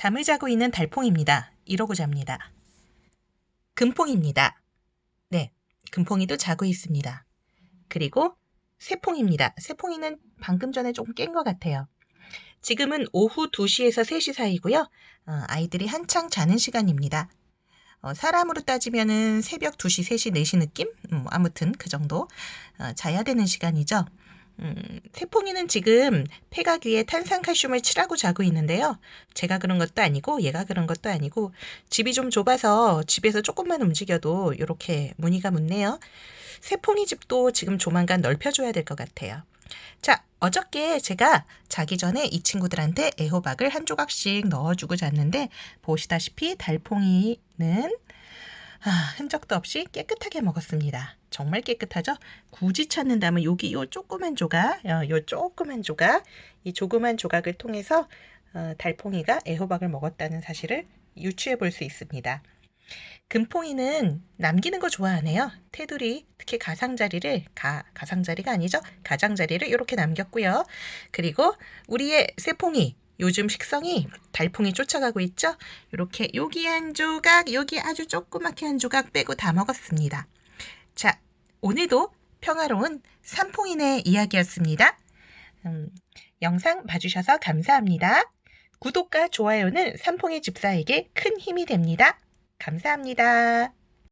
잠을 자고 있는 달퐁입니다. 이러고 잡니다. 금퐁입니다. 네, 금퐁이도 자고 있습니다. 그리고 새퐁입니다. 새퐁이는 방금 전에 조금 깬 것 같아요. 지금은 오후 2시에서 3시 사이고요. 어, 아이들이 한창 자는 시간입니다. 어, 사람으로 따지면은 새벽 2시, 3시, 4시 느낌? 음, 아무튼 그 정도 어, 자야 되는 시간이죠. 음, 새퐁이는 지금 폐각 위에 탄산칼슘을 칠하고 자고 있는데요. 제가 그런 것도 아니고 얘가 그런 것도 아니고 집이 좀 좁아서 집에서 조금만 움직여도 이렇게 무늬가 묻네요. 새퐁이 집도 지금 조만간 넓혀줘야 될 것 같아요. 자, 어저께 제가 자기 전에 이 친구들한테 애호박을 한 조각씩 넣어주고 잤는데 보시다시피 달퐁이는 아, 흔적도 없이 깨끗하게 먹었습니다. 정말 깨끗하죠? 굳이 찾는다면 여기 요 조그만 조각, 어, 요 조그만 조각, 이 조그만 조각을 통해서 어, 달퐁이가 애호박을 먹었다는 사실을 유추해 볼 수 있습니다. 금퐁이는 남기는 거 좋아하네요. 테두리, 특히 가상자리를, 가, 가상자리가 아니죠? 가장자리를 이렇게 남겼고요. 그리고 우리의 새퐁이, 요즘 식성이 달퐁이 쫓아가고 있죠? 이렇게 여기 한 조각, 여기 아주 조그맣게 한 조각 빼고 다 먹었습니다. 자, 오늘도 평화로운 삼퐁이네 이야기였습니다. 음, 영상 봐주셔서 감사합니다. 구독과 좋아요는 삼퐁이 집사에게 큰 힘이 됩니다. 감사합니다.